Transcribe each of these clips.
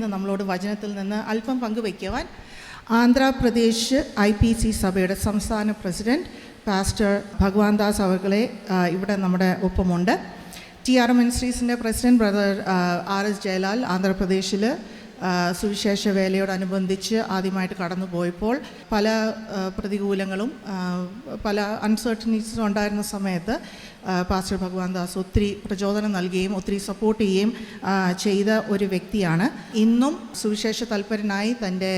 ഇന്ന് നമ്മളോട് വചനത്തിൽ നിന്ന് അല്പം പങ്കുവയ്ക്കുവാൻ ആന്ധ്രാപ്രദേശ് ഐ പി സി സഭയുടെ സംസ്ഥാന പ്രസിഡന്റ് പാസ്റ്റർ ഭഗവാൻ ദാസ് അവർകളെ ഇവിടെ നമ്മുടെ ഒപ്പമുണ്ട്. T R മിനിസ്ട്രീസിന്റെ president brother R S Jayalal ആന്ധ്രാപ്രദേശിൽ സുവിശേഷ വേലയോടനുബന്ധിച്ച് ആദ്യമായിട്ട് കടന്നു പോയപ്പോൾ പല പ്രതികൂലങ്ങളും പല അൺസർട്ടനിറ്റീസും ഉണ്ടായിരുന്ന സമയത്ത് പാസ്റ്റർ ഭഗവാൻ ദാസ് ഒത്തിരി പ്രചോദനം നൽകുകയും ഒത്തിരി സപ്പോർട്ട് ചെയ്യുകയും ചെയ്ത ഒരു വ്യക്തിയാണ്. ഇന്നും സുവിശേഷ തൽപരനായി തന്റെ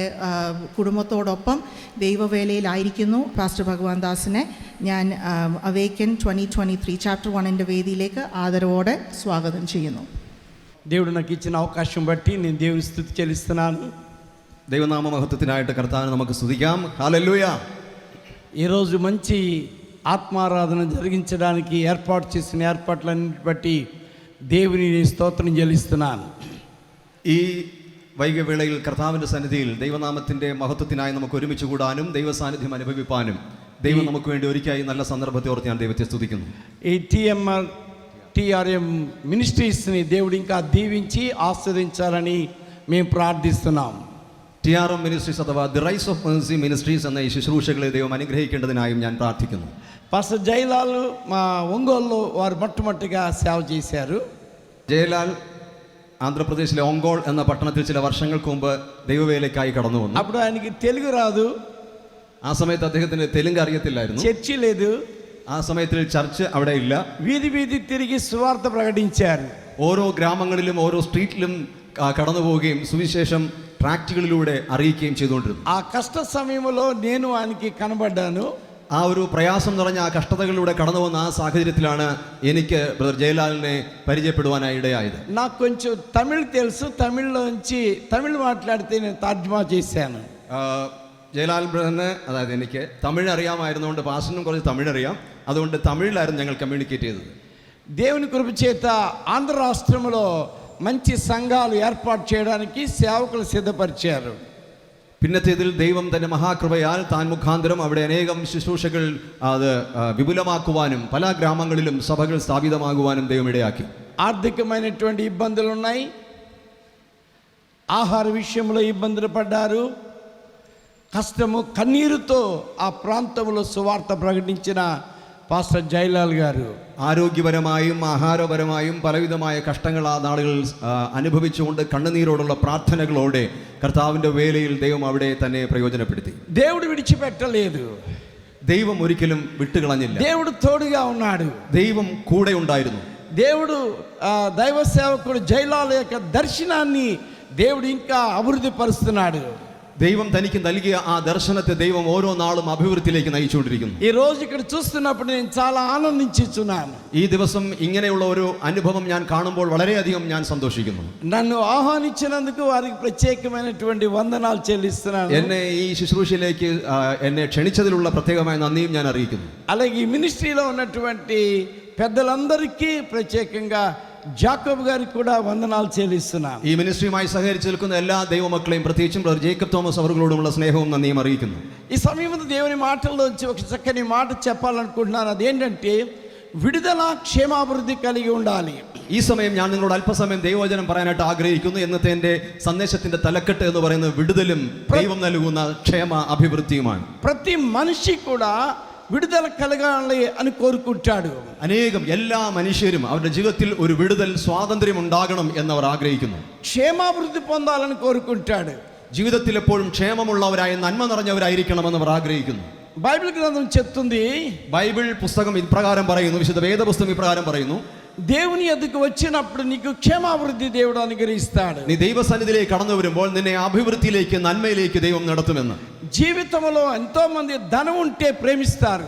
കുടുംബത്തോടൊപ്പം ദൈവവേലയിലായിരിക്കുന്നു പാസ്റ്റർ ഭഗവാൻ ദാസിനെ. ഞാൻ awaken twenty twenty three chapter വണ്ണിന്റെ വേദിയിലേക്ക് ആദരവോടെ സ്വാഗതം ചെയ്യുന്നു. దేవుడు నాకు ఇచ్చిన అవకాశం బట్టి నేను దేవుని స్థుతి చెల్లిస్తున్నాను ദൈവനാമ മഹത്വത്തിനായിട്ട് കർത്താവിനെ നമുക്ക് സ്തുതിക്കാം ഹാലല്ലൂയ ఈరోజు మంచి ఆత్మారాధన జరిగించడానికి ఏర్పాటు చేసిన ఏర్పాట్లన్నిటి బట్టి దేవుని నేను స్తోత్రం చెల్లిస్తున్నాను ഈ വൈകവേളയിൽ കർത്താവിൻ്റെ സന്നിധിയിൽ ദൈവനാമത്തിൻ്റെ മഹത്വത്തിനായി നമുക്ക് ഒരുമിച്ച് കൂടാനും ദൈവ സാന്നിധ്യം അനുഭവിപ്പാനും ദൈവം നമുക്ക് വേണ്ടി ഒരുക്കായി നല്ല സന്ദർഭത്തെ ഓർത്ത് ഞാൻ ദൈവത്തെ സ്തുതിക്കുന്നു ఈ టీఎంఆర్ టీఆర్ఎం మినిస్ట్రీస్ని దేవుడు ఇంకా దీవించి ఆస్వాదించాలని మేము ప్రార్థిస్తున్నాం ടി ആർ എം മിനിസ്ട്രീസ് അഥവാ the rise of mercy ministries എന്ന ഈ ശുശ്രൂഷകളെ ദൈവം അനുഗ്രഹിക്കേണ്ടതിനായും ഞാൻ പ്രാർത്ഥിക്കുന്നു పాస్టర్ జైలాల్ మా ఒంగోలు వారు మొట్టమొదటిగా సేవ చేశారు ജയലാൽ ആന്ധ്രാപ്രദേശിലെ ഓങ്കോൾ എന്ന പട്ടണത്തിൽ ചില വർഷങ്ങൾക്ക് മുമ്പ് ദൈവവേലയ്ക്കായി കടന്നു വന്നു అప్పుడు ఆయనకి తెలుగు రాదు ആ സമയത്ത് അദ്ദേഹത്തിന് തെലുങ്ക് അറിയത്തില്ലായിരുന്നു చర్చి లేదు ആ സമയത്തിൽ ചർച്ച് അവിടെ ഇല്ല వీధి వీధి తిరిగి సువార్త ప్రకటించారు ഓരോ ഗ്രാമങ്ങളിലും ഓരോ സ്ട്രീറ്റിലും ആ, കടന്നു പോവുകയും സുവിശേഷം ട്രാക്റ്റുകളിലൂടെ അറിയിക്കുകയും ചെയ്തുകൊണ്ടിരുന്നു ఆ కష్ట సమయంలో నేను ఆయనకి కనబడ్డాను ആ ഒരു പ്രയാസം നിറഞ്ഞ ആ കഷ്ടതകളിലൂടെ കടന്നു വന്ന ആ സാഹചര്യത്തിലാണ് എനിക്ക് ബ്രദർ ജയലാലിനെ പരിചയപ്പെടുവാനായി ഇടയായത് నాకు కొంచెం తమిళ్ తెలుసు తమిళ్లోంచి తమిళ్ మాట్లాడితే నేను తర్జుమా చేశాను ആ, ജയലാൽ ബ്രദറിന് അതായത് എനിക്ക് തമിഴ് അറിയാമായിരുന്നുകൊണ്ട് പാസ്റ്ററിനും കുറച്ച് തമിഴ് അറിയാം അതുകൊണ്ട് തമിഴിലായിരുന്നു ഞങ്ങൾ കമ്മ്യൂണിക്കേറ്റ് ചെയ്തത് దేవుని కృప చేత ఆంధ్ర రాష్ట్రంలో మంచి సంఘాలు ఏర్పాటు చేయడానికి సేవకులు సిద్ధపరిచారు പിന്നത്തേതിൽ ദൈവം തന്റെ മഹാകൃപയാൽ താൻ മുഖാന്തരം അവിടെ അനേകം ശുശ്രൂഷകൾ അത് ആ, വിപുലമാക്കുവാനും പല ഗ്രാമങ്ങളിലും സഭകൾ സ്ഥാപിതമാകുവാനും ദൈവം ഇടയാക്കി ఆర్థికమైనటువంటి ఇబ్బందులు ఉన్నాయి ఆహార విషయంలో ఇబ్బందులు పడ్డారు కష్టము కన్నీరుతో ఆ ప్రాంతంలో సువార్త ప్రకటించిన పాస్టర్ జయలాల్ గారు ആരോഗ്യപരമായും ആഹാരപരമായും പലവിധമായ കഷ്ടങ്ങൾ ആ നാളുകൾ ആ, അനുഭവിച്ചുകൊണ്ട് കണ്ണുനീരോടുള്ള പ്രാർത്ഥനകളോടെ കർത്താവിൻ്റെ വേലയിൽ ദൈവം അവിടെ തന്നെ പ്രയോജനപ്പെടുത്തി దేవుడు విడిచిపెట్టలేదు ദൈവം ഒരിക്കലും വിട്ടുകളഞ്ഞില്ല దేవుడు తోడుగా ఉన్నాడు ദൈവം കൂടെ ഉണ്ടായിരുന്നു దేవుడు ఆ, దైవ సేవకుడు జైలాల్ యొక్క దర్శనాన్ని దేవుడు ఇంకా అభివృద్ధి పరుస్తున్నాడు ദൈവം തനിക്ക് നൽകിയ ആ ദർശനത്തെ ദൈവം ഓരോ നാളും അഭിവൃദ്ധിയിലേക്ക് നയിച്ചുകൊണ്ടിരിക്കുന്നു ఈ రోజు ఇక్కడ చూస్తున్నప్పుడు నేను చాలా ఆనందించుచున్నాను ഈ ദിവസം ഇങ്ങനെയുള്ള ഒരു അനുഭവം ഞാൻ കാണുമ്പോൾ വളരെയധികം ഞാൻ സന്തോഷിക്കുന്നു నన్ను ఆహ్వానించినందుకు వారికి ప్రత్యేకమైనటువంటి వందనాలు చెల్లిస్తున్నాను എന്നെ ഈ ശുശ്രൂഷയിലേക്ക് ആ, എന്നെ ക്ഷണിച്ചതിലുള്ള പ്രത്യേകമായ നന്ദിയും ഞാൻ അറിയിക്കുന്നു అలాగే ఈ మినిస్ట్రీలో ఉన్నటువంటి పెద్దలందరికీ ప్రత్యేకంగా జాకబ్ ഗാരി కూడా വന്ദനാൽ చెల్లిస్తున్నాను ഈ മിനിസ്ട്രിയുമായി സഹകരിച്ച് നിൽക്കുന്ന എല്ലാ ദൈവമക്കളെയും പ്രത്യേകിച്ചും ബ്രദർ ജേക്കബ് തോമസ് അവരോടുമുള്ള സ്നേഹവും നന്ദിയും അറിയിക്കുന്നു. ഈ సమయంలో దేవుని మాటల్లో నుంచి ఒక చక్కని మాట അത് అదేంటంటే വിടുതല క్షేమాభివృద్ధి కలిగి ഉണ്ടാലി ഈ സമയം ഞാൻ നിങ്ങളോട് അല്പസമയം ദൈവവചനം പറയാനായിട്ട് ആഗ്രഹിക്കുന്നു. എന്നത്തെ എന്റെ സന്ദേശത്തിന്റെ തലക്കെട്ട് എന്ന് പറയുന്നത് വിടുതലും ദൈവം നൽകുന്ന ക്ഷേമ അഭിവൃദ്ധിയുമാണ്. ప్రతి మనిషి కూడా విడుదల కలగాలి అని కోరుకుంటాడు അനേകം എല്ലാ മനുഷ്യരും അവരുടെ ജീവിതത്തിൽ ഒരു വിടുതൽ സ്വാതന്ത്ര്യം ഉണ്ടാകണം എന്നവർ ആഗ്രഹിക്കുന്നു క్షేమాభివృద్ధి పొందాలని కోరుకుంటాడు ജീവിതത്തിൽ എപ്പോഴും ക്ഷേമമുള്ളവരായി നന്മ നിറഞ്ഞവരായിരിക്കണമെന്ന് അവർ ആഗ്രഹിക്കുന്നു బైబిల్ గ్రంథం చెప్తుంది ബൈബിൾ പുസ്തകം ഇപ്രകാരം പറയുന്നു വിശുദ്ധ വേദപുസ്തകം ഇപ്രകാരം പറയുന്നു దేవుని ఎద్దుకు వచ్చినప్పుడు నీకు క్షేమాభివృద్ధి దేవుడు అనుగ్రహిస్తాడు നീ ദൈവസന്നിധിയിലേക്ക് കടന്നു വരുമ്പോൾ നിന്നെ അഭിവൃദ്ധിയിലേക്ക് നന്മയിലേക്ക് ദൈവം നടത്തുമെന്ന് జీవితంలో ఎంతో మంది ధనం ఉంటే ప్రేమిస్తారు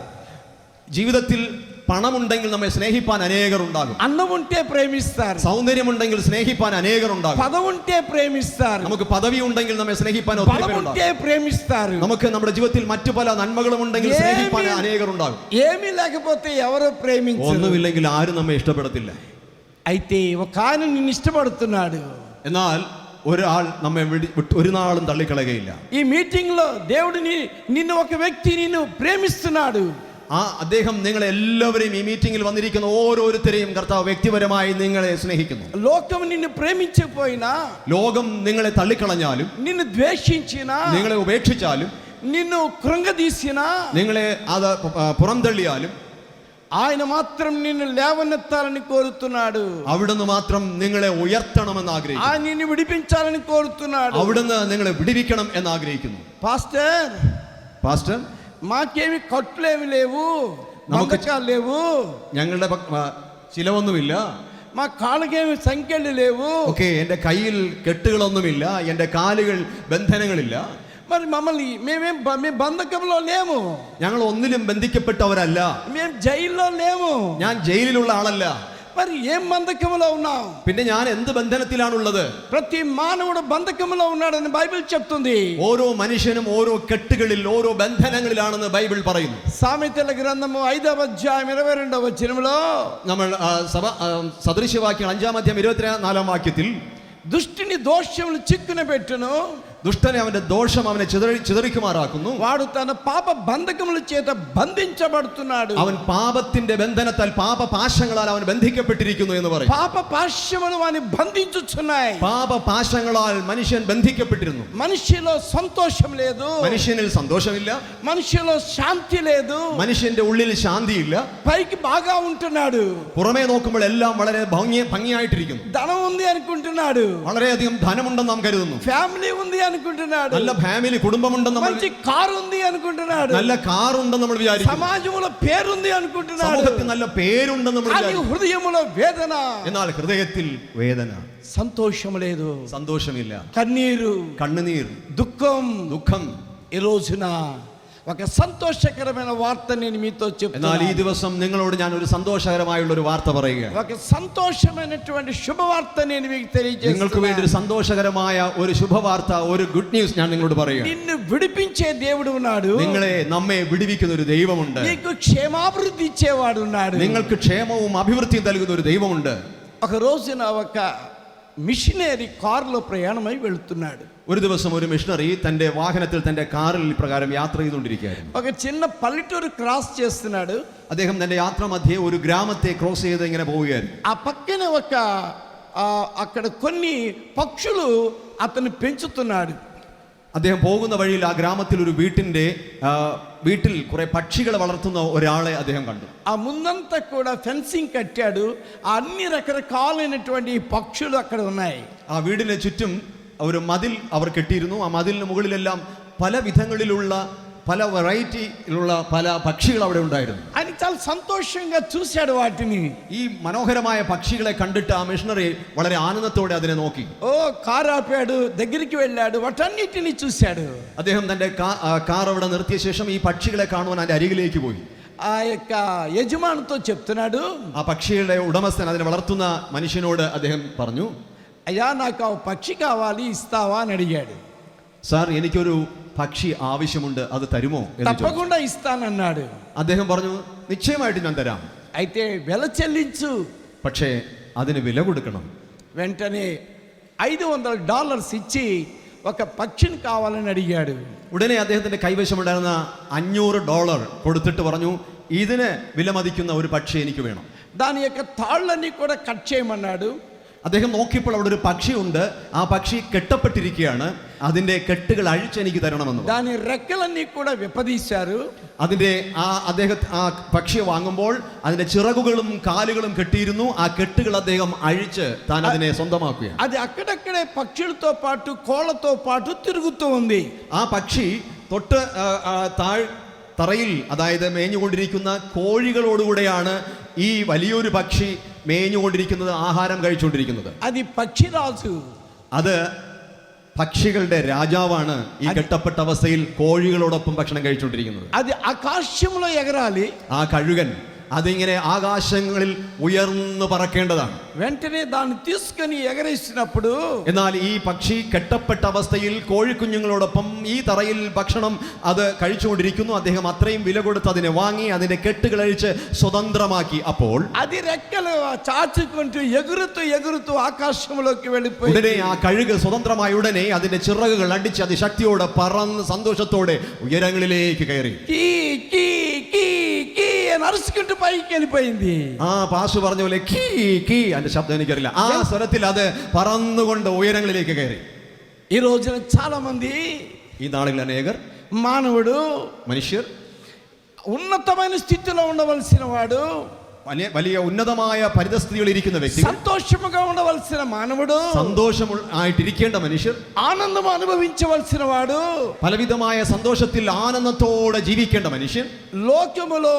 ജീവിതത്തിൽ പണമുണ്ടെങ്കിൽ നമ്മെ സ്നേഹിപ്പാൻ അനേകർ ഉണ്ടാകും అన్నం ఉంటే ప్రేమిస్తారు സൗന്ദര്യമുണ്ടെങ്കിൽ സ്നേഹിപ്പാൻ അനേകർ ഉണ്ടാകും పదవి ఉంటే ప్రేమిస్తారు നമുക്ക് പദവി ഉണ്ടെങ്കിൽ നമ്മെ സ്നേഹിപ്പാൻ ഒത്തിരി బలం പേരുണ്ടാകും ఉంటే ప్రేమిస్తారు നമുക്ക് നമ്മുടെ ജീവിതത്തിൽ മറ്റു പല നന്മകളും ഉണ്ടെങ്കിൽ ഏമി- സ്നേഹിപ്പാൻ അനേകർ ഉണ്ടാകും ఏమీ లేకపోతే ఎవరో ప్రేమించరు ഒന്നുമില്ലെങ്കിൽ ആരും നമ്മെ ഇഷ്ടപ്പെടത്തില്ല అయితే ఒక ఆయన నిన్ను ఇష్టపడుతున్నాడు എന്നാൽ ഒരാൾ നമ്മെ വിടി- വിട്ട് ഒരു നാളും തള്ളിക്കളയുകയില്ല ఈ మీటింగ్ లో దేవుడిని నిన్ను ఒక వ్యక్తి నిన్ను ప్రేమిస్తున్నాడు ആ അദ്ദേഹം നിങ്ങളെ എല്ലാവരെയും ഈ മീറ്റിംഗിൽ വന്നിരിക്കുന്ന ഓരോരുത്തരെയും കർത്താവ് വ്യക്തിപരമായി നിങ്ങളെ സ്നേഹിക്കുന്നു లోకం నిన్ను ప్రేమించకపోయినా ലോകം നിങ്ങളെ തള്ളിക്കളഞ്ഞാലും నిన్ను ద్వేషించినా നിങ്ങളെ ഉപേക്ഷിച്ചാലും నిన్ను కృంగదీసినా നിങ്ങളെ അത് പ- പുറംതള്ളിയാലും ఆయన మాత్రం నిన్ను లేవనెత్తాలని కోరుతున్నాడు അവിടുന്ന് മാത്രം നിങ്ങളെ ഉയർത്തണമെന്ന് ആഗ്രഹിക്കുന്നു ఆయన నిన్ను విడిపించాలని కోరుతున్నాడు അവിടുന്ന് നിങ്ങളെ വിടിവിക്കണം എന്ന് ആഗ്രഹിക്കുന്നു పాస్టర్ പാസ്റ്റർ మాకేమి కట్టులేమి లేవు നമുക്ക് నమ్మకాలు లేవు ഞങ്ങളുടെ പ- ആ, ചിലവൊന്നുമില്ല మా కాళ్ళకేమి సంఖ్యలు లేవు ഓക്കെ എൻ്റെ കയ്യിൽ കെട്ടുകളൊന്നുമില്ല എൻ്റെ കാലുകൾ ബന്ധനങ്ങളില്ല మరి మమ్మల్ని మేమేం బ- మేము బంధకంలో లేము ഞങ്ങൾ ഒന്നിലും ബന്ധിക്കപ്പെട്ടവരല്ല మేము జైల్లో లేము ഞാൻ ജയിലിലുള്ള ആളല്ല మరి ఏం బంధకంలో ఉన్నాం പിന്നെ ഞാൻ എന്ത് ബന്ധനത്തിലാണുള്ളത് ప్రతి మానవుడు బంధకంలో ఉన్నాడని బైబిల్ చెప్తుంది ഓരോ മനുഷ്യനും ഓരോ കെട്ടുകളിൽ ഓരോ ബന്ധനങ്ങളിലാണെന്ന് ബൈബിൾ പറയുന്നു సామెతల గ్రంథము ఐదవ అధ్యాయం ఇరవై రెండవ వచనంలో നമ്മൾ ആ, സഭ ആ, സദൃശ്യവാക്യം അഞ്ചാം അധ്യായം ഇരുപത്തിനാലാം വാക്യത്തിൽ దుష్టిని దోషములు చిక్కున పెట్టును ദുഷ്ടനെ അവന്റെ ദോഷം അവനെ ചിതറി ചിതറിക്കുമാറാക്കുന്നു వాడు తన పాప బంధకముల చేత బంధించబడుతున్నాడు അവൻ പാപത്തിന്റെ ബന്ധനത്താൽ പാപപാശങ്ങളാൽ അവൻ ബന്ധിക്കപ്പെട്ടിരിക്കുന്നു എന്ന് പറയും పాప పాశ్యములు వాని బంధించుచున్నాయి പാപപാശങ്ങളാൽ മനുഷ്യൻ ബന്ധിക്കപ്പെട്ടിരുന്നു మనిషిలో సంతోషం లేదు മനുഷ്യനിൽ സന്തോഷമില്ല మనిషిలో శాంతి లేదు മനുഷ്യന്റെ ഉള്ളിൽ ശാന്തിയില്ല పైకి బాగా ఉంటున్నాడు പുറമേ നോക്കുമ്പോൾ എല്ലാം വളരെ ഭംഗി ഭംഗിയായിട്ടിരിക്കുന്നു ధనం ఉంది అనుకుంటున్నాడు വളരെയധികം ധനമുണ്ടെന്ന് നാം കരുതുന്നു ఫ్యామిలీ ఉంది అనుకుంటున్నాడు നല്ല ഫാമിലി കുടുംബമുണ്ടെന്ന് നമ്മൾ మంచి కారు ఉంది అనుకుంటున్నాడు നല്ല കാറുണ്ടെന്ന് നമ്മൾ വിചാരിക്കും సమాజంలో పేరుంది అనుకుంటున్నాడు സമൂഹത്തിൽ നല്ല പേരുണ്ടെന്ന് നമ്മൾ కానీ വിചാരിക്കും హృదయములో వేదన എന്നാൽ ഹൃദയത്തിൽ വേദന సంతోషం లేదు സന്തോഷമില്ല కన్నీరు കണ്ണുനീർ దుఃఖం ദുഃഖം ఈ రోజున ఒక సంతోషకరమైన వార్త నేను మీతో എന്നാൽ చెప్తున్నా ഈ ദിവസം നിങ്ങളോട് ഞാൻ ഒരു സന്തോഷകരമായുള്ള ഒരു വാർത്ത പറയുകയാണ് ఒక సంతోషమైనటువంటి శుభవార్త నేను మీకు നിങ്ങൾക്ക് വേണ്ടി ഒരു తెలియజేస్తున్నా സന്തോഷകരമായ ഒരു ശുഭവാർത്ത ഒരു ഗുഡ് ന്യൂസ് ഞാൻ നിങ്ങളോട് പറയുകയാണ് నిన్ను విడిపించే దేవుడు ఉన్నాడు നിങ്ങളെ നമ്മെ വിടിവിക്കുന്ന ഒരു ദൈവമുണ്ട് నీకు క్షేమాభివృద్ధి ఇచ్చేవాడు ఉన్నాడు നിങ്ങൾക്ക് ക്ഷേമവും അഭിവൃദ്ധിയും നൽകുന്ന ഒരു ദൈവമുണ്ട് ఒక రోజున ఒక మిషనరీ కారులో ప్రయాణమై వెళుతున్నాడు ഒരു ദിവസം ഒരു മിഷണറി തന്റെ വാഹനത്തിൽ തന്റെ കാറിൽ ഇപ്രകാരം യാത്ര ചെയ്തുകൊണ്ടിരിക്കുകയായിരുന്നു ఒక చిన్న పల్లెటూరు క్రాస్ చేస్తున్నాడు അദ്ദേഹം തന്റെ യാത്ര മധ്യേ ഒരു ഗ്രാമത്തെ ക്രോസ് ചെയ്ത് ഇങ്ങനെ പോവുകയായിരുന്നു ఆ పక్కన ఒక ఆ, అక్కడ కొన్ని పక్షులు అతను పెంచుతున్నాడు അദ്ദേഹം പോകുന്ന വഴിയിൽ ആ ഗ്രാമത്തിൽ ഒരു വീട്ടിന്റെ ആ, വീട്ടിൽ കുറെ പക്ഷികളെ വളർത്തുന്ന ഒരാളെ അദ്ദേഹം കണ്ടു ఆ ముందంతా కూడా ఫెన్సింగ్ కట్టాడు ఆ అన్ని రకరకాలైనటువంటి పక్షులు అక్కడ ఉన్నాయి ആ വീടിന് ചുറ്റും ഒരു മതിൽ അവർ കെട്ടിയിരുന്നു ആ മതിലിന് മുകളിലെല്ലാം പല വിധങ്ങളിലുള്ള പല വെറൈറ്റിയിലുള്ള പല പക്ഷികൾ അവിടെ ഉണ്ടായിരുന്നു ఆయన చాలా సంతోషంగా చూశాడు వాటిని ഈ മനോഹരമായ പക്ഷികളെ കണ്ടിട്ട് ആ മിഷണറി വളരെ ആനന്ദത്തോടെ അതിനെ നോക്കി ఓ కారు ఆపాడు దగ్గరికి వెళ్ళాడు వాటన్నిటిని చూశాడు അദ്ദേഹം തന്റെ കാ- ആ കാർ അവിടെ നിർത്തിയ ശേഷം ഈ പക്ഷികളെ കാണുവാൻ അതിന്റെ അരികിലേക്ക് പോയി ఆ యొక్క యజమానితో చెప్తున్నాడు ആ പക്ഷികളുടെ ഉടമസ്ഥൻ അതിനെ വളർത്തുന്ന മനുഷ്യനോട് അദ്ദേഹം പറഞ്ഞു అయ్యా నాకు ఆ పక్షి కావాలి ఇస్తావా అని అడిగాడు സാർ എനിക്കൊരു പക്ഷി ആവശ്യമുണ്ട് അത് തരുമോ എന്ന് ചോദിച്ചു తప్పకుండా ఇస్తానన్నాడు അദ്ദേഹം പറഞ്ഞു നിശ്ചയമായിട്ട് ഞാൻ തരാം అయితే వెల చెల్లించు പക്ഷേ അതിന് വില കൊടുക്കണം వెంటనే ఐదు వందల డాలర్స్ ఇచ్చి ఒక పక్షిని కావాలని అడిగాడు ഉടനെ അദ്ദേഹത്തിന്റെ കൈവശമുണ്ടായിരുന്ന അഞ്ഞൂറ് ഡോളർ കൊടുത്തിട്ട് പറഞ്ഞു ഇതിന് വിലമതിക്കുന്ന ഒരു പക്ഷി എനിക്ക് വേണം దాని యొక్క తాళ్ళన్నీ కూడా కట్ చేయమన్నాడు അദ്ദേഹം നോക്കിയപ്പോൾ അവിടെ ഒരു പക്ഷിയുണ്ട് ആ പക്ഷി കെട്ടപ്പെട്ടിരിക്കുകയാണ് അതിന്റെ കെട്ടുകൾ അഴിച്ച് എനിക്ക് തരണമെന്ന് പറഞ്ഞു. దాని రెక్కలన్నీ కూడా విపదీశారు അതിന്റെ ആ അദ്ദേഹം ആ പക്ഷിയെ വാങ്ങുമ്പോൾ അതിന്റെ ചിറകുകളും കാലുകളും കെട്ടിയിരുന്നു ആ കെട്ടുകൾ അദ്ദേഹം അഴിച്ച് താൻ അതിനെ സ്വന്തമാക്കുകയാണ് అది అక్కడక్కడే పక్షులతో పాటు కోళ్లతో పాటు తిరుగుతూ ఉంది ആ പക്ഷി തൊട്ട് ആ, ആ, താഴ് തറയിൽ അതായത് മേഞ്ഞുകൊണ്ടിരിക്കുന്ന കോഴികളോടുകൂടെയാണ് ഈ വലിയൊരു പക്ഷി മേഞ്ഞുകൊണ്ടിരിക്കുന്നത് ആഹാരം കഴിച്ചുകൊണ്ടിരിക്കുന്നത് అది పక్షిరాజు അത് പക്ഷികളുടെ രാജാവാണ് ഈ കെട്ടപ്പെട്ട അവസ്ഥയിൽ കോഴികളോടൊപ്പം ഭക്ഷണം കഴിച്ചുകൊണ്ടിരിക്കുന്നത് అది ఆకాశంలో ఎగరాలి ആ കഴുകൻ അതിങ്ങനെ ആകാശങ്ങളിൽ ഉയർന്നു പറക്കേണ്ടതാണ് వెంటనే దాన్ని తీసుకొని ఎగరేసినప్పుడు എന്നാൽ ഈ പക്ഷി കെട്ടപ്പെട്ട അവസ്ഥയിൽ കോഴിക്കുഞ്ഞുങ്ങളോടൊപ്പം ഈ തറയിൽ ഭക്ഷണം അത് കഴിച്ചുകൊണ്ടിരിക്കുന്നു അദ്ദേഹം അത്രയും വില കൊടുത്ത് അതിനെ വാങ്ങി അതിന്റെ കെട്ടുകൾ അഴിച്ച് സ്വതന്ത്രമാക്കി അപ്പോൾ అది రెక్కలు చాచుకుంటూ ఎగురుతూ ఎగురుతూ ఆకాశంలోకి వెళ్ళిపోయి ഉടനെ ആ കഴുക് സ്വതന്ത്രമായ ഉടനെ അതിന്റെ ചിറകുകൾ അടിച്ച് അതിശക്തിയോടെ പറന്ന് സന്തോഷത്തോടെ ഉയരങ്ങളിലേക്ക് കയറി కీ కీ కీ కీ నరుసుకుంటూ పైకి వెళ్ళిపోయింది ആ പാഷു പറഞ്ഞ പോലെ കീ കീ അതിന്റെ ശബ്ദം എനിക്കറിയില്ല ആ സ്വരത്തിൽ അത് പറന്നുകൊണ്ട് ഉയരങ്ങളിലേക്ക് കയറി ఈ రోజున చాలా మంది ഈ നാളിൽ അനേകർ మానవుడు മനുഷ്യർ ఉన్నతమైన స్థితిలో ఉండవలసిన వాడు വലിയ വലിയ ഉന്നതമായ പരിതസ്ഥിതികളിൽ ഇരിക്കുന്ന വ്യക്തികൾ సంతోషముగా ఉండవలసిన మానవుడు സന്തോഷം ആയിട്ടിരിക്കേണ്ട മനുഷ്യർ ఆనందం అనుభవించవలసిన వాడు പലവിധമായ സന്തോഷത്തിൽ ആനന്ദത്തോടെ ജീവിക്കേണ്ട മനുഷ്യൻ లోకములో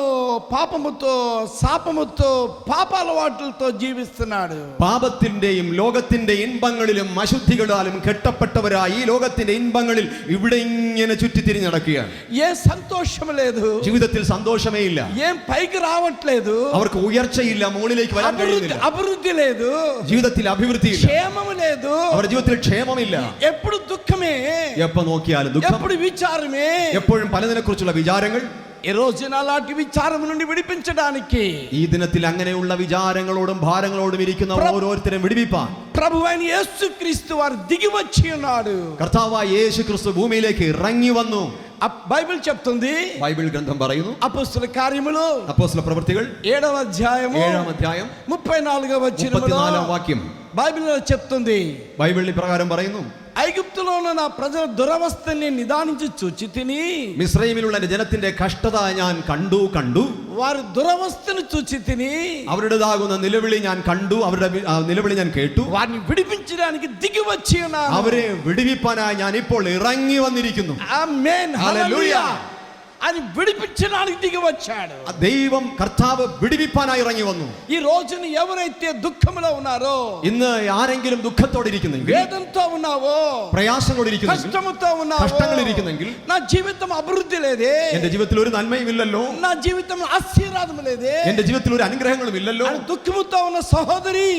పాపముతో శాపముతో పాప అలవాట్లతో జీవిస్తున్నాడు പാപത്തിന്റെയും ലോകത്തിന്റെ ഇൻപങ്ങളിലും അശുദ്ധികളാലും കെട്ടപ്പെട്ടവരായി ഈ ലോകത്തിന്റെ ഇൻപങ്ങളിൽ ഇവിടെ ഇങ്ങനെ ചുറ്റിത്തിരിഞ്ഞ് നടക്കുകയാണ് ఏ సంతోషం లేదు ജീവിതത്തിൽ സന്തോഷമേ ഇല്ല ఏం పైకి రావట్లేదు അവർക്ക് അവർക്ക് ഉയർച്ചയില്ല മുകളിലേക്ക് വരാൻ കഴിയുന്നില്ല. അഭിവൃദ്ധി ലേതു ജീവിതത്തിൽ അഭിവൃദ്ധി ക്ഷേമം അവരുടെ ജീവിതത്തിൽ ക്ഷേമമില്ല. എപ്പോഴും ദുഃഖമേ? എപ്പോ നോക്കിയാലും ദുഃഖം. എപ്പോഴും വിചാരമേ? എപ്പോഴും പലതിനെക്കുറിച്ചുള്ള വിചാരങ്ങൾ. ఈ రోజున അങ്ങനെയുള്ള വിചാരങ്ങളോടും ഭാരങ്ങളോടും ഇരിക്കുന്ന ഓരോരുത്തരും വിടുവിപ്പാൻ. പ്രഭുവാൻ ഭൂമിയിലേക്ക് ഇറങ്ങി വന്നു. ఆ బైబిల్ చెప్తుంది ബൈബിൾ ഗ്രന്ഥം പറയുന്നു అపస్తుల కార్యములు അപ്പോസ്തല പ്രവൃത്തികൾ ఏడవ అధ్యాయము ഏഴാം അധ്യായം ముప్పై నాలుగవ వచ్చినములో മുപ്പത്തിനാലാം വാക്യം బైబిల్లో చెప్తుంది ബൈബിളിൽ പ്രകാരം പറയുന്നു ఐగుప్తులో ఉన్న నా ప్రజల దురవస్థని నిదానించి చూచి తిని മിസ്രൈമിലുള്ള എൻ്റെ ജനത്തിന്റെ കഷ്ടത ഞാൻ കണ്ടു കണ്ടു వారి దురవస్థను చూచి తిని അവരുടേതാകുന്ന നിലവിളി ഞാൻ കണ്ടു അവരുടെ വി- ആ നിലവിളി ഞാൻ കേട്ടു వారిని విడిపించడానికి దిగి వచ్చి ఉన్నాను അവരെ വിടുവിപ്പാനായി ഞാൻ ഇപ്പോൾ ഇറങ്ങി വന്നിരിക്കുന്നു ఆమేన్ హల్లెలూయా. హల్లెలూయా అని విడిపించడానికి దిగి వచ్చాడు ആ ദൈവം കർത്താവ് വിടുവിപ്പാനായി ഇറങ്ങി വന്നു ఈ రోజున ఎవరైతే దుఃఖంలో ఉన్నారో ഇന്ന് ആരെങ്കിലും ദുഃഖത്തോടെ ഇരിക്കുന്നെങ്കിൽ వేదంతో ఉన్నావో പ്രയാസങ്ങളോടെ ഇരിക്കുന്നെങ്കിൽ కష్టముతో ఉన్నావో കഷ്ടങ്ങളിരിക്കുന്നെങ്കിൽ నా జీవితం అభివృద్ధి లేదే എന്റെ ജീവിതത്തിൽ ഒരു നന്മയും ഇല്ലല്ലോ నా జీవితం ఆశీర్వాదం లేదే എന്റെ ജീവിതത്തിൽ ഒരു അനുഗ്രഹങ്ങളും ഇല്ലല്ലോ అని దుఃఖముతో ఉన్న సహోదరి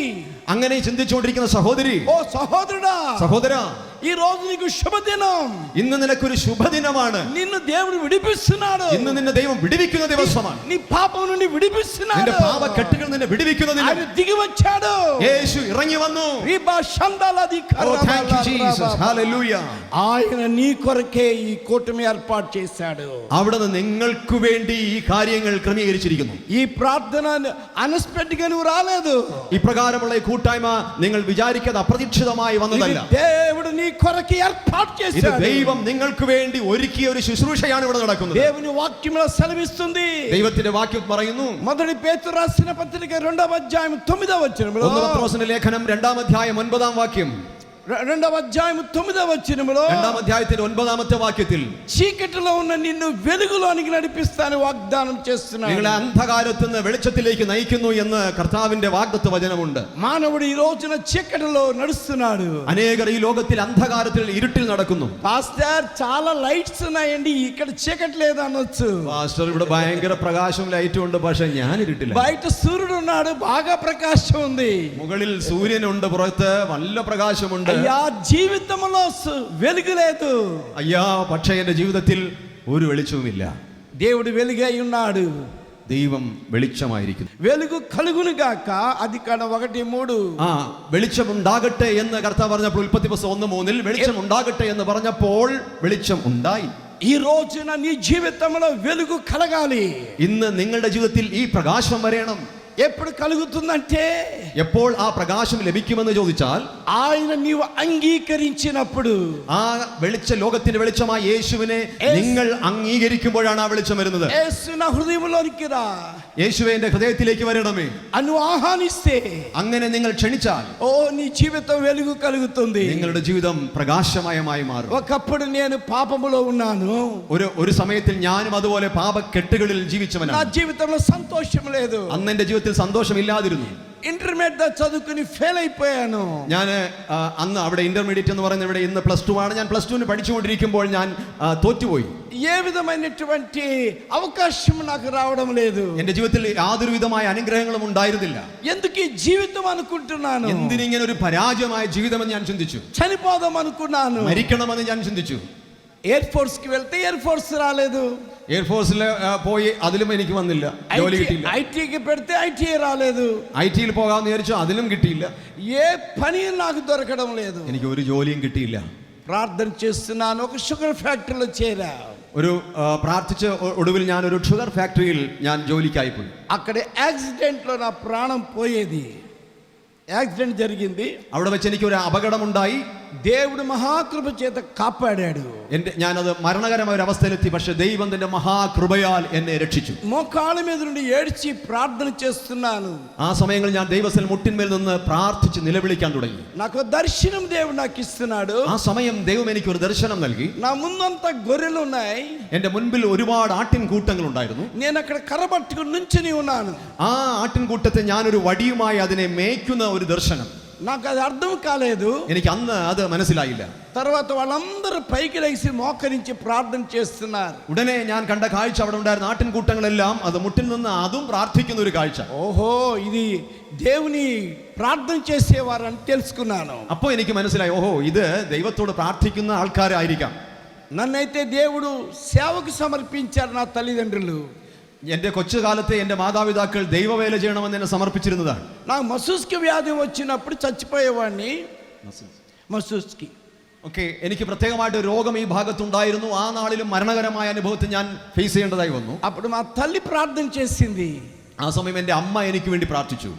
അങ്ങനെ ചിന്തിച്ചുകൊണ്ടിരിക്കുന്ന സഹോദരി ఓ సహోదరుడా സഹോദര ఈ రోజు నీకు శుభదినం ഇന്ന് നിനക്കൊരു ശുഭദിനമാണ് నిన్ను దేవుడు విడిపిస్తున్నాడు ഇന്ന് നിന്നെ ദൈവം വിടുവിക്കുന്ന ദിവസമാണ് నీ పాపం నుండి നിന്റെ విడిపిస్తున్నాడు പാപക്കെട്ടുകൾ നിന്നെ വിടുവിക്കുന്ന ఆయన ദിനം దిగి వచ్చాడు യേശു ഇറങ്ങി വന്നു రీబా షందాలది Oh, thank you, Jesus. Hallelujah. ఆయన నీ కొరకే ఈ కూటమి ఏర్పాటు చేశాడు അവിടുന്ന് നിങ്ങൾക്ക് വേണ്ടി ഈ കാര്യങ്ങൾ ക്രമീകരിച്ചിരിക്കുന്നു ఈ ప్రార్థన అన్ఎక్స్పెక్టెడ్ గా నువ్వు రాలేదు ഇപ്രകാരമുള്ള ഈ കൂട്ടായ്മ നിങ്ങൾ വിചാരിക്കാതെ അപ്രതീക്ഷിതമായി ఇది വന്നതല്ല దేవుడు నీ కొరకి ఏర్పాటు ഇത് చేశాడు ദൈവം നിങ്ങൾക്ക് വേണ്ടി ഒരുക്കിയ ഒരു ശുശ്രൂഷയാണ് ഇവിടെ നടക്കുന്നത് దేవుని వాక్యంలో సెలవిస్తుంది ദൈവത്തിന്റെ വാക്യം പറയുന്നു మొదటి పేతురు రాసిన పత్రిక రెండవ అధ్యాయం తొమ్మిదవ వచనములో ഒന്ന് പത്രോസിന്റെ ലേഖനം രണ്ടാം അധ്യായം ഒൻപതാം വാക്യം రె- రెండవ అధ్యాయం తొమ్మిదవ వచనములో രണ്ടാം അധ്യായത്തിന്റെ ഒൻപതാമത്തെ വാക്യത്തിൽ చీకటిలో ఉన్న నిన్ను వెలుగులోనికి నడిపిస్తాను వాగ్దానం చేస్తున్నాను നിങ്ങളെ അന്ധകാരത്ത് നിന്ന് വെളിച്ചത്തിലേക്ക് നയിക്കുന്നു എന്ന് കർത്താവിന്റെ വാഗ്ദത്വ വചനമുണ്ട് మానవుడు ఈ రోజున చీకటిలో నడుస్తున్నాడు അനേകർ ഈ ലോകത്തിൽ അന്ധകാരത്തിൽ ഇരുട്ടിൽ നടക്കുന്നു పాస్టర్ చాలా లైట్స్ ఉన్నాయండి ఇక్కడ చీకటి లేదు అనొచ్చు പാസ്റ്റർ ഇവിടെ ഭയങ്കര പ്രകാശവും ലൈറ്റും ഉണ്ട് പക്ഷെ ഞാൻ ഇരുട്ടില്ല బయట సూర్యుడు ఉన్నాడు బాగా ప్రకాశం ఉంది മുകളിൽ സൂര്യനുണ്ട് പുറത്ത് നല്ല പ്രകാശമുണ്ട് అయ్యా జీవితంలో సు- వెలుగు లేదు അയ്യാ പക്ഷെ എന്റെ ജീവിതത്തിൽ ഒരു വെളിച്ചവുമില്ല దేవుడు వెలుగై ఉన్నాడు ദൈവം വെളിച്ചമായിരിക്കുന്നു వెలుగు కలుగును గాక అది కాడ ఒకటి మూడు ആ വെളിച്ചം ഉണ്ടാകട്ടെ എന്ന് കർത്താവ് പറഞ്ഞപ്പോൾ ഉൽപ്പത്തി പുസ്തകം ഒന്ന് മൂന്നിൽ വെളിച്ചം ഉണ്ടാകട്ടെ എന്ന് പറഞ്ഞപ്പോൾ വെളിച്ചം ഉണ്ടായി ఈ రోజున నీ జీవితంలో వెలుగు కలగాలి ഇന്ന് നിങ്ങളുടെ ജീവിതത്തിൽ ഈ പ്രകാശം വരേണം ఎప్పుడు కలుగుతుందంటే എപ്പോൾ ആ പ്രകാശം ലഭിക്കുമെന്ന് ചോദിച്ചാൽ ఆయన నీవు అంగీకరించినప్పుడు ആ വെളിച്ച ലോകത്തിന്റെ വെളിച്ചമായ യേശുവിനെ നിങ്ങൾ അംഗീകരിക്കുമ്പോഴാണ് ആ വെളിച്ചം വരുന്നത് యేసు నా హృదయంలోనికి రా യേശുവെ എന്റെ ഹൃദയത്തിലേക്ക് വരണമേ అను ఆహ్వానిస్తే അങ്ങനെ നിങ്ങൾ ക്ഷണിച്ചാൽ ఓ నీ జీవితం వెలుగు కలుగుతుంది നിങ്ങളുടെ ജീവിതം പ്രകാശമയമായി മാറും ఒకప్పుడు నేను పాపములో ఉన్నాను ഒരു ഒരു സമയത്തിൽ ഞാനും അതുപോലെ പാപക്കെട്ടുകളിൽ నా ജീവിച്ചവനാണ് జీవితంలో సంతోషం లేదు അന്ന് എന്റെ ജീവിതത്തിൽ സന്തോഷമില്ലാതിരുന്നു ఇంటర్మీడియట్ దా చదువుకుని ఫెయిల్ అయిపోయాను ഞാൻ അന്ന് അവിടെ ഇന്റർമീഡിയറ്റ് എന്ന് പറയുന്ന ഇവിടെ ഇന്ന് പ്ലസ് ടു ആണ് ഞാൻ പ്ലസ് ടുവിന് പഠിച്ചുകൊണ്ടിരിക്കുമ്പോൾ ഞാൻ ആ, തോറ്റുപോയി ఏ విధమైనటువంటి అవకాశం నాకు రావడం లేదు എന്റെ ജീവിതത്തിൽ യാതൊരു വിധമായ അനുഗ്രഹങ്ങളും ഉണ്ടായിരുന്നില്ല ఎందుకు ఈ జీవితం అనుకుంటున్నాను എന്തിനിങ്ങനെ ഒരു പരാജയമായ ജീവിതമെന്ന് ഞാൻ ചിന്തിച്ചു చనిపోదాం అనుకున్నాను മരിക്കണമെന്ന് ഞാൻ ചിന്തിച്ചു ఎయిర్ ఫోర్స్ కి వెళ్తే ఎయిర్ ఫోర్స్ రాలేదు എയർഫോഴ്സിൽ പോയി അതിലും എനിക്ക് വന്നില്ല ജോലി കിട്ടിയില്ല ఐటీకి పెడితే ఐటీ రాలేదు ഐ ടിയിൽ പോകാമെന്ന് വിചാരിച്ചു അതിലും കിട്ടിയില്ല ఏ పని నాకు దొరకడం లేదు എനിക്ക് ഒരു ജോലിയും കിട്ടിയില്ല ప్రార్థన చేస్తున్నాను ఒక షుగర్ ఫ్యాక్టరీలో చేరా ഒരു ആ, പ്രാർത്ഥിച്ച് ഒ- ഒടുവിൽ ഞാൻ ഒരു ഷുഗർ ഫാക്ടറിയിൽ ഞാൻ ജോലിക്കായി പോയി అక్కడ యాక్సిడెంట్లో నా ప్రాణం పోయేది యాక్సిడెంట్ జరిగింది അവിടെ വെച്ച് എനിക്ക് ഒരു അപകടമുണ്ടായി ദേവുടെ മഹാകൃപ చేత కాపాడాడు എന്റെ ഞാനത് മരണകരമായ ഒരു അവസ്ഥയിലെത്തി പക്ഷെ ദൈവം തന്റെ മഹാകൃപയാൽ എന്നെ രക്ഷിച്ചു. మోకాళ్ళ మీద నుండి ఏడ్చి చేస్తున్నాను ആ സമയങ്ങളിൽ ഞാൻ ദൈവസ്ഥൽ മുട്ടിന്മേൽ നിന്ന് പ്രാർത്ഥിച്ച് നിലവിളിക്കാൻ തുടങ്ങി. నాకు దర్శనం దేవుడు నాకు ఇస్తున్నాడు ആ സമയം ദൈവം എനിക്ക് ഒരു ദർശനം നൽകി. നാ ముందంతా గొర్రెలు ఉన్నాయి എന്റെ മുൻപിൽ ഒരുപാട് ആട്ടിൻകൂട്ടങ്ങൾ ഉണ്ടായിരുന്നു ഞാൻ అక్కడ കറപട്ടി పట్టుకుని నుంచుని ఉన్నాను ആ ആട്ടിൻകൂട്ടത്തെ ഞാനൊരു വടിയുമായി അതിനെ മേയ്ക്കുന്ന ഒരു ദർശനം. నాకు అది అర్థం కాలేదు എനിക്ക് അന്ന് അത് മനസ്സിലായില്ല తర్వాత వాళ్ళందరూ పైకి లేచి మోకరించి ప్రార్థన చేస్తున్నారు ഉടനെ ഞാൻ കണ്ട കാഴ്ച അവിടെ ഉണ്ടായിരുന്ന ആട്ടിൻകൂട്ടങ്ങളെല്ലാം അത് മുട്ടിൽ നിന്ന് അതും പ്രാർത്ഥിക്കുന്ന ഒരു കാഴ്ച ఓహో ఇది దేవుని ప్రార్థన చేసేవారని తెలుసుకున్నాను അപ്പോൾ എനിക്ക് മനസ്സിലായി ഓഹോ ഇത് ദൈവത്തോട് പ്രാർത്ഥിക്കുന്ന ആൾക്കാരായിരിക്കാം నన్నైతే దేవుడు సేవకు సమర్పించారు నా తల్లిదండ్రులు എൻ്റെ കൊച്ചുകാലത്തെ എൻ്റെ മാതാപിതാക്കൾ ദൈവവേല ചെയ്യണമെന്ന് എന്നെ സമർപ്പിച്ചിരുന്നതാണ് నాకు మసూస్కి వ్యాధి వచ్చినప్పుడు చచ్చిపోయేవాడిని మసూస్కి ഓക്കെ എനിക്ക് പ്രത്യേകമായിട്ട് ഒരു രോഗം ഈ ഭാഗത്തുണ്ടായിരുന്നു ആ നാളിലും മരണകരമായ അനുഭവത്തിൽ ഞാൻ ഫേസ് ചെയ്യേണ്ടതായി വന്നു అప్పుడు మా తల్లి ప్రార్థన చేసింది ആ സമയം എൻ്റെ അമ്മ എനിക്ക് വേണ്ടി പ്രാർത്ഥിച്ചു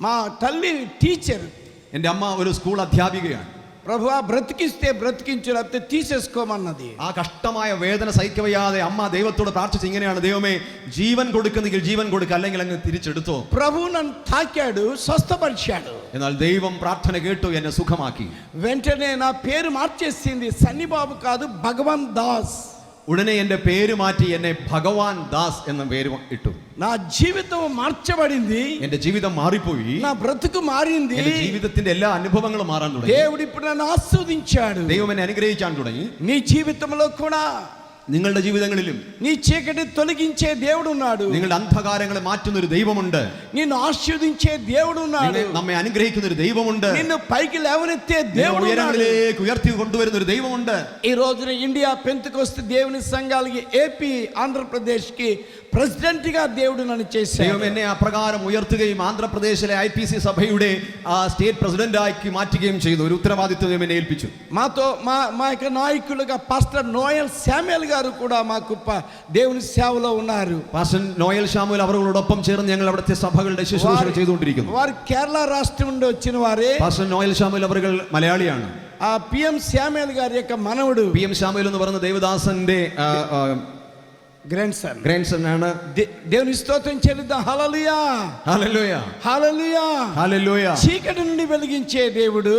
మా తల్లి టీచర్ എൻ്റെ അമ്മ ഒരു സ്കൂൾ അധ്യാപികയാണ് ప్రభు బ్రతికిస్తే బ్రతికించు లేకపోతే తీసేసుకోమన్నది ആ കഷ്ടമായ വേദന സഹിക്കവയ്യാതെ അമ്മ ദൈവത്തോട് പ്രാർത്ഥിച്ച് ഇങ്ങനെയാണ് ദൈവമേ ജീവൻ കൊടുക്കുന്നെങ്കിൽ ജീവൻ കൊടുക്കുക അല്ലെങ്കിൽ അങ്ങ് തിരിച്ചെടുത്തോ ప్రభు నన్ను తాకాడు స్వస్థపరిచాడు എന്നാൽ ദൈവം പ്രാർത്ഥന കേട്ടു എന്നെ സുഖമാക്കി వెంటనే నా పేరు మార్చేసింది సన్నిబాబు కాదు భగవాన్ దాస్ ഉടനെ എൻ്റെ പേര് മാറ്റി എന്നെ ഭഗവാൻ ദാസ് എന്ന പേര് ഇട്ടു నా జీవితం మార్చబడింది എൻ്റെ ജീവിതം മാറിപ്പോയി నా బ్రతుకు మారింది എൻ്റെ ജീവിതത്തിന്റെ എല്ലാ അനുഭവങ്ങളും മാറാൻ തുടങ്ങി దేవుడు ఇప్పుడు నన్ను ఆస్వాదించాడు ദൈവം എന്നെ അനുഗ്രഹിക്കാൻ തുടങ്ങി నీ జీవితంలో కూడా നിങ്ങളുടെ ജീവിതങ്ങളിലും నీ చీకటి తొలగించే దేవుడు ఉన్నాడు നിങ്ങളുടെ അന്ധകാരങ്ങളെ മാറ്റുന്ന ഒരു ദൈവമുണ്ട് నిన్ను ఆశీర్వదించే దేవుడు ఉన్నాడు നിന്നെ- നമ്മെ അനുഗ്രഹിക്കുന്ന ഒരു ദൈവമുണ്ട് నిన్ను పైకి లేవనెత్తే നിന്നെ దేవుడు ఉన్నాడు ഉയരങ്ങളിലേക്ക് ഉയർത്തി കൊണ്ടുവരുന്ന ഒരു ദൈവമുണ്ട് ఈ రోజున ఇండియా పెంతుకొస్తే దేవుని సంఘాలకి ఏపీ ఆంధ్రప్రదేశ్ కి ప్రెసిడెంట్ గా దేవుడు నన్ను ദൈവം చేశాడు എന്നെ അപ്രകാരം ഉയർത്തുകയും ആന്ധ്രാപ്രദേശിലെ ഐ പി സി സഭയുടെ ആ സ്റ്റേറ്റ് പ്രസിഡന്റാക്കി മാറ്റുകയും ചെയ്തു ഒരു ഉത്തരവാദിത്വം ദൈവം എന്നെ ഏൽപ്പിച്ചു మాతో మా మా యొక్క నాయకులుగా పాస్టర్ నోయల్ శామ్యుల్ గారు కూడా మాకు ప- దేవుని సేవలో ఉన్నారు പാസ്റ്റർ നോയൽ ഷാമുൽ അവരോടൊപ്പം ചേർന്ന് ഞങ്ങൾ അവിടുത്തെ സഭകളുടെ ശുശ്രൂഷ వారు- ചെയ്തുകൊണ്ടിരിക്കുന്നു వారు కేరళ రాష్ట్రం నుండి వచ్చిన వారే പാസ്റ്റർ നോയൽ ഷാമുൽ അവർ മലയാളിയാണ് ఆ పిఎం శామ్యుల్ గారి యొక్క మనవడు പി എം ഷാമുൽ എന്ന് പറയുന്ന ദേവദാസന്റെ గ్రాండ్ సన్ ഗ്രാൻഡ് സൺ ആണ് దేవుని స్తోత్రం చెల్లిద్దాం హల్లెలూయా ഹല്ലേലൂയ హల్లెలూయా ഹല്ലേലൂയ చీకటి నుండి వెలిగించే దేవుడు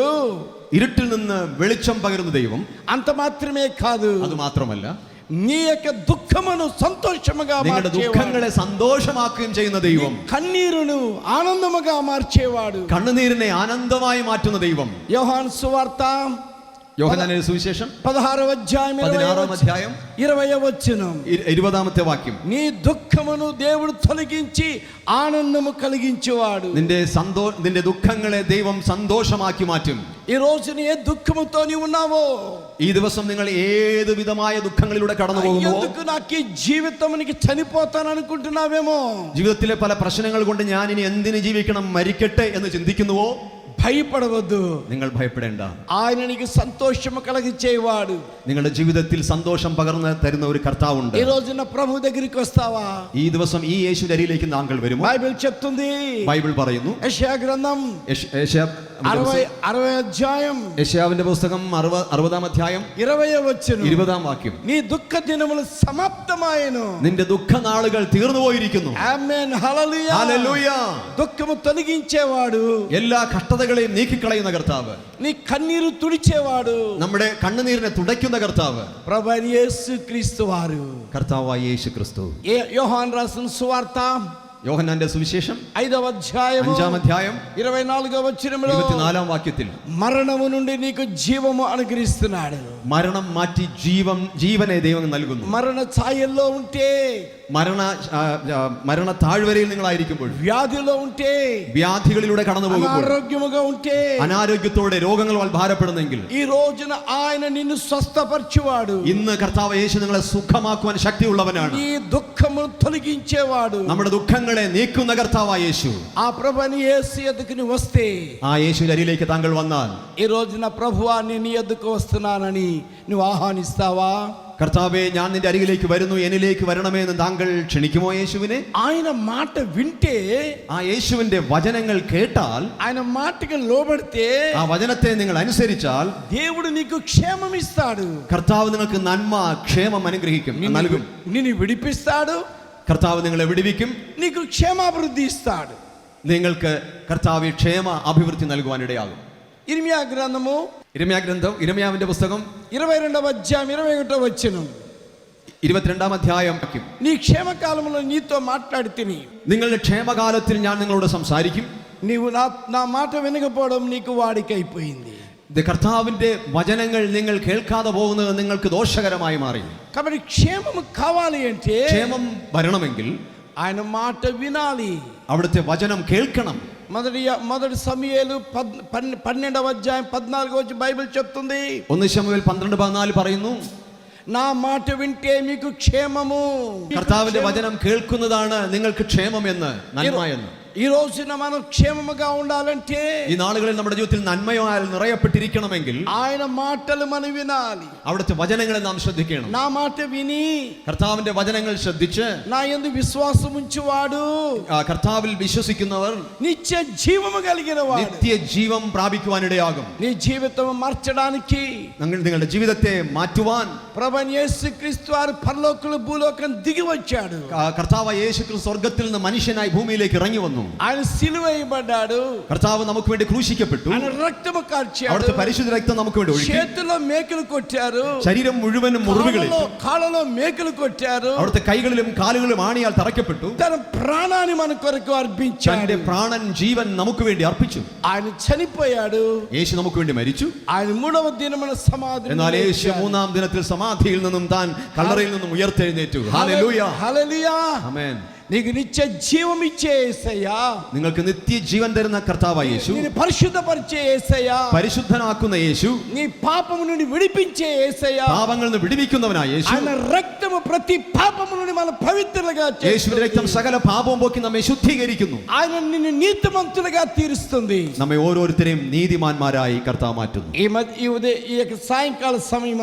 ഇരുട്ടിൽ നിന്ന് വെളിച്ചം പകരുന്ന ദൈവം అంత మాత్రమే కాదు അത് മാത്രമല്ല നീയൊക്കെ ദുഃഖമനു സന്തോഷമുക നിങ്ങളുടെ ദുഃഖങ്ങളെ സന്തോഷമാക്കുകയും ചെയ്യുന്ന ദൈവം. കണ്ണീരനു ആനന്ദമുക മാർച്ചേവാട് കണ്ണുനീരിനെ ആനന്ദമായി മാറ്റുന്ന ദൈവം. യോഹാൻ സുവർത്താം യോഹനാന്റെ സുവിശേഷം పదహారవ అధ్యాయం ఇరవై പതിനാറാം അധ്യായം ఇరవై వచ్చును ഇ- ഇരുപതാമത്തെ വാക്യം నీ దుఃఖమును దేవుడు తొలగించి ఆనందము కలిగించేవాడు നിന്റെ സന്തോ നിന്റെ ദുഃഖങ്ങളെ ദൈവം സന്തോഷമാക്കി മാറ്റും ఈ రోజు నీ ఏ దుఃఖముతో నీ ఉన్నావో ഈ ദിവസം നിങ്ങൾ ഏത് വിധമായ ദുഃഖങ്ങളിലൂടെ കടന്നു പോകുന്നുവോ ఎందుకు నాకు ఈ జీవితానికి చనిపోతాను అనుకుంటున్నావేమో ജീവിതത്തിലെ പല പ്രശ്നങ്ങൾ കൊണ്ട് ഞാൻ ഇനി എന്തിന് ജീവിക്കണം മരിക്കട്ടെ എന്ന് ചിന്തിക്കുന്നുവോ భయపడవద్దు നിങ്ങൾ ഭയപ്പെടേണ്ട ఆయన నీకు సంతోషము కలిగించేవాడు നിങ്ങളുടെ ജീവിതത്തിൽ സന്തോഷം പകർന്ന് തരുന്ന ഒരു കർത്താവുണ്ട് ఈ రోజున ప్రభు దగ్గరికి వస్తావా ഈ ദിവസം ഈ യേശുവിന്റെ അരിയിലേക്ക് താങ്കൾ വരുമോ బైబిల్ చెప్తుంది ബൈബിൾ പറയുന്നു యెషయా గ్రంథం യശ്- യശ- అరవై అరవై అధ్యాయం യശയാവിന്റെ പുസ്തകം അറുപ അറുപതാം അധ്യായം ఇరవై వచ్చును ഇരുപതാം വാക്യം నీ దుఃఖ దినములు సమాప్తమాయను നിന്റെ ദുഃഖനാളുകൾ തീർന്നു പോയിരിക്കുന്നു ఆమేన్ హల్లెలూయా ഹല്ലേലൂയ. దుఃఖము తొలగించేవాడు എല്ലാ കഷ്ടതകളെയും നീക്കിക്കളയുന്ന കർത്താവ്. നീ കണ്ണീർ തുടിച്ചേവാട് നമ്മുടെ കണ്ണുനീരിനെ തുടയ്ക്കുന്ന കർത്താവ്. പ്രഭൻ യേശു ക്രിസ്തുവാരു കർത്താവായ യേശു ക്രിസ്തു യോഹാൻ റാസൻ സുവാർത്ത. యోహన్నాండే സുവിശേഷം ഐദവ അധ്യായം അഞ്ചാം അധ്യായം ఇరవై నాలుగవ వచనంలో വാക്യത്തിൽ. వాక్యത്തിൽ మరణము నుండి ജീവം జీవము అనుగ్రహిస్తున్నాడు మరణం మాటి జీవం നൽകുന്നു. മരണ ఛాయల్లో ഉണ്ടേ? മരണ മരണ താഴ്വരയിൽ നിങ്ങളായിരിക്കുമ്പോൾ വ്യാധിയിലോ ഉണ്ടേ? വ്യാധികളിലൂടെ കടന്നു പോകുമ്പോൾ ആരോഗ്യമൊക്കെ ഉണ്ടേ? അനാരോഗ്യത്തോടെ രോഗങ്ങളാൽ ഭാരപ്പെടുന്നെങ്കിൽ ഈ രോജന ആയന നിന്നു സ്വസ്ഥപരിച്ചുവാട് ഇന്ന് കർത്താവ് യേശു നിങ്ങളെ സുഖമാക്കുവാൻ ശക്തിയുള്ളവനാണ്. ഈ ദുഃഖം തൊലగించేవాడు നമ്മുടെ ദുഃഖങ്ങൾ ബന്ധനങ്ങളെ നീക്കുന്ന കർത്താവായ യേശു ఆ ప్రభుని యేసు ఎదుకు నువ్వు వస్తే ആ യേശുവിന്റെ അരിയിലേക്ക് താങ്കൾ വന്നാൽ ఈ రోజున ప్రభువా నేను నీ ఎద్దుకు వస్తున్నానని నువ్వు ఆహ్వానిస్తావా കർത്താവെ ഞാൻ നിന്റെ അരികിലേക്ക് വരുന്നു എന്നിലേക്ക് വരണമേ എന്ന് താങ്കൾ ക്ഷണിക്കുമോ യേശുവിനെ ఆయన మాట వింటే ആ യേശുവിന്റെ വചനങ്ങൾ കേട്ടാൽ ఆయన మాటకి లోబడితే ആ വചനത്തെ നിങ്ങൾ അനുസരിച്ചാൽ దేవుడు నీకు క్షేమం ఇస్తాడు കർത്താവ് നിങ്ങൾക്ക് നന്മ ക്ഷേമം അനുഗ്രഹിക്കും നൽകും నిన్ను విడిపిస్తాడు കർത്താവ് നിങ്ങളെ വിടുവിക്കും నీకు క్షేమాభివృద్ధి ఇస్తాడు നിങ്ങൾക്ക് കർത്താവ് ക്ഷേമ അഭിവൃദ്ധി നൽകുവാനിടയാകും ఇర్మియా గ్రంథము ഇരമ്യാ ഗ്രന്ഥം ഇരമ്യാവിന്റെ പുസ്തകം ఇరవై రెండవ అధ్యాయం ఇరవై ఒకటో వచ్చిన ഇരുപത്തിരണ്ടാം അധ്യായം വാക്യം. నీ క్షేమకాలంలో నీతో మాట్లాడి తిని നിങ്ങളുടെ ക്ഷേമകാലത്തിൽ ഞാൻ നിങ്ങളോട് സംസാരിക്കും నీవు నా నా మాట వినకపోవడం నీకు వాడికైపోయింది ഇത് കർത്താവിന്റെ വചനങ്ങൾ നിങ്ങൾ കേൾക്കാതെ പോകുന്നത് നിങ്ങൾക്ക് ദോഷകരമായി മാറി కాబట్టి క్షేమము కావాలి అంటే ക്ഷേമം വരണമെങ്കിൽ ఆయన మాట వినాలి അവിടുത്തെ വചനം കേൾക്കണം మొదటి మొదటి సమయాలు పద్ పన్- పన్నెండవ అధ్యాయం పద్నాలుగు వచ్చి బైబిల్ చెప్తుంది ഒന്ന് ശമുവേൽ പന്ത്രണ്ട് പതിനാല് പറയുന്നു నా మాట వింటే మీకు క్షేమము കർത്താവിന്റെ വചനം കേൾക്കുന്നതാണ് നിങ്ങൾക്ക് ക്ഷേമം എന്ന് നന്മ എന്ന് ఈ రోజున మనం క్షేమముగా ఉండాలంటే ఈ నాളുകളിൽ നമ്മുടെ ജീവിതത്തിൽ നന്മയാൽ നിറയപ്പെട്ടിരിക്കണമെങ്കിൽ ఆయన మాటలు మనం వినాలి അവിടുത്തെ വചനങ്ങളെ നാം ശ്രദ്ധിക്കണം. నా మాట విని കർത്താവിന്റെ വചനങ്ങൾ ശ്രദ്ധിച്ച് నా വിശ്വാസം విశ్వాసం ఉంచువాడు ആ, കർത്താവിൽ വിശ്വസിക്കുന്നവർ నిత్య జీవము కలిగిన వాడు നിത്യജീവം പ്രാപിക്കുവാനിടയാകും. నీ జీవితం మార్చడానికి നിങ്ങൾ നിങ്ങളുടെ ജീവിതത്തെ മാറ്റുവാൻ ప్రభుని యేసు క్రీస్తు వారు పరలోకులు దిగి ആ, കർത്താവ് യേശു ക്രിസ്തു നിന്ന് മനുഷ്യനായി ഭൂമിയിലേക്ക് ഇറങ്ങി വന്നു ఆయన సిలువేయబడ్డాడు കർത്താവ് നമുക്ക് വേണ്ടി ക്രൂശിക്കപ്പെട്ടു ఆయన రక్తము కార్చాడు അവിടുത്തെ പരിശുദ്ധ രക്തം നമുക്ക് വേണ്ടി ഒഴുകി చేతుల్లో మేకులు కొట్టారు ശരീരം മുഴുവനും മുറിവുകളിൽ కాళ్ళలో కాళ్ళలో మేకులు కొట్టారు അവിടുത്തെ കൈകളിലും കാലുകളിലും ആണിയാൽ തറയ്ക്കപ്പെട്ടു తన ప్రాణాన్ని మన కొరకు అర్పించాడు തന്റെ പ്രാണൻ ജീവൻ നമുക്ക് വേണ്ടി അർപ്പിച്ചു ఆయన చనిపోయాడు യേശു നമുക്ക് വേണ്ടി മരിച്ചു ఆయన మూడవ దినమున సమాధి എന്നാൽ യേശു മൂന്നാം ദിനത്തിൽ സമാധിയിൽ നിന്നും താൻ കല്ലറയിൽ നിന്നും ഉയർത്തെഴുന്നേറ്റു ഹല്ലേലൂയ హల్లెలూయా ആമേൻ నీకు నిత్య జీవం നിങ്ങൾക്ക് നിത്യജീവൻ തരുന്ന കർത്താവായ യേശു. പരിശുദ്ധനാക്കുന്ന യേശു. നീ పాపము నుండి വിടുവിക്കുന്നവനായ യേശു. ప్రతి യേശുവിന്റെ രക്തം സകല പാപവും പോക്കി നമ്മെ ശുദ്ധീകരിക്കുന്നു. ఆయన നമ്മെ ഓരോരുത്തരെയും നീതിമാന്മാരായി കർത്താവ് മാറ്റുന്നു. സായംകാല സമയം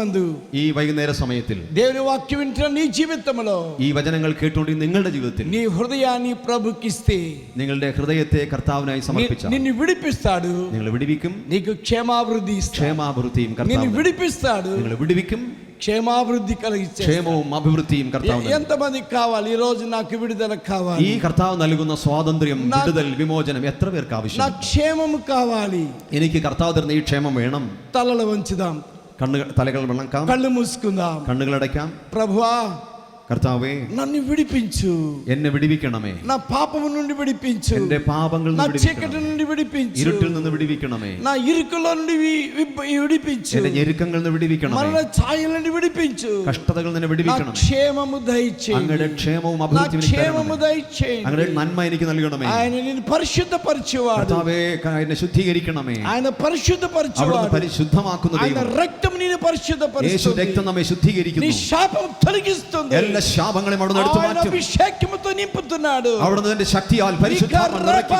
ఈ ఉదయ വൈകുന്നേര സമയത്തിൽ దేవుని వాక్యం వింటున్న నీ ഈ വചനങ്ങൾ കേട്ടുകൊണ്ട് നിങ്ങളുടെ ജീവിതത്തിൽ హృదయాన్ని ప్రభుకిస్తే നിങ്ങളുടെ ഹൃദയത്തെ കർത്താവിനായി നി- സമർപ്പിച്ച నిన్ను విడిపిస్తాడు നിങ്ങൾ വിടുവിക്കും నీకు క్షేమాభివృద్ధి ఇస్తాడు ക്ഷേമാഭിവൃദ്ധിയും నిన్ను കർത്താവ് విడిపిస్తాడు നിങ്ങൾ വിടുവിക്കും క్షేమాభివృద్ధి కలిగిస్తే ക്ഷേമവും അഭിവൃദ്ധിയും കർത്താവ് നൽകും. ఎంతమందికి కావాలి ఈ రోజు నాకు విడుదల కావాలి ഈ കർത്താവ് നൽകുന്ന സ്വാതന്ത്ര്യം നാ- വിടുതൽ വിമോചനം എത്ര പേർക്ക് నా ആവശ്യം క్షేమము కావాలి എനിക്ക് കർത്താവ് തരുന്ന ഈ ക്ഷേമം വേണം తలలు వంచుదాం കണ്ണുകൾ തലകൾ വെള്ളക്കാം కళ్ళు మూసుకుందాం കണ്ണുകൾ അടയ്ക്കാം ప్రభువా കർത്താവേ నన్ను విడిపించు എന്നെ വിടിവിക്കണമേ నా పాపము నుండి విడిపించు എന്റെ പാപങ്ങളിൽ నా നിന്ന് చీకటి വിടിവിക്കണമേ నుండి విడిపించు ഇരുട്ടിൽ നിന്ന് വിടിവിക്കണമേ నా ఇరుకులో నుండి వి- విప్ప- విడిపించు എന്റെ ഞെരുക്കങ്ങളിൽ നിന്ന് വിടിവിക്കണമേ మరణ ఛాయల నుండి విడిపించు കഷ്ടതകളിൽ നിന്ന് నా വിടിവിക്കണമേ క్షేమము దయచేయండి അങ്ങയുടെ ക്ഷേമവും నా അഭിവൃദ്ധിയും എനിക്ക് క్షేమము തരണമേ. దయచేయండి അങ്ങയുടെ നന്മ എനിക്ക് നൽകണമേ ఆయన నేను పరిశుద్ధపరిచేవాడు കർത്താവേ ക- എന്നെ ശുദ്ധീകരിക്കണമേ ఆయన അവിടുന്ന് పరిశుద్ధపరిచేవాడు പരിശുദ്ധമാക്കുന്ന ఆయన ദൈവം రక్తం నేను യേശു పరిశుద్ధపరుస్తుంది രക്തം നമ്മെ నీ ശുദ്ധീകരിക്കുന്നു శాపం తొలగిస్తుంది എല്ലാ എല്ലാ ശാപങ്ങളെയും അവിടുന്ന് എടുത്തു മാറ്റും. അഭിഷേകമുతో నింపుతున్నాడు അവിടുന്ന് തന്റെ ശക്തിയാൽ പരിശുദ്ധാത്മാ നിറയ്ക്കും.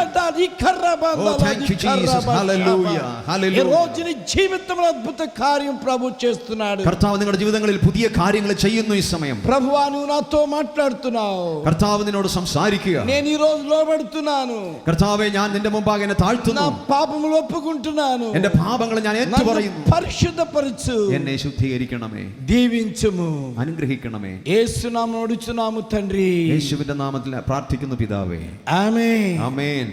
Oh, ജീവിതത്തിൽ അത്ഭുത കാര്യം ప్రభు చేస్తున్నాడు കർത്താവ് നിങ്ങളുടെ ജീവിതങ്ങളിൽ പുതിയ കാര്യങ്ങൾ ചെയ്യുന്നു ഈ സമയം. ప్రభు నాతో మాట్లాడుతున్నావు കർത്താവ് നിന്നോട് സംസാരിക്കുക. ഞാൻ ഈ రోజు లోబడుతున్నాను കർത്താവെ ഞാൻ നിന്റെ മുമ്പാകെ എന്നെ താഴ്ത്തുന്നു. പാപങ്ങൾ ഒപ്പുകൊണ്ടുన్నాను എന്റെ പാപങ്ങൾ ഞാൻ ഏറ്റുപറയുന്നു. പരിശുദ്ധപരിച്ചു എന്നെ ശുദ്ധീകരിക്കണമേ. ദീവിంచుము അനുഗ്രഹിക്കണമേ. യേശു യേശുനാമോട് യേശുനാമു തന്ത്രി. യേശുവിന്റെ നാമത്തിൽ പ്രാർത്ഥിക്കുന്നു പിതാവേ. ആമേൻ. ആമേൻ.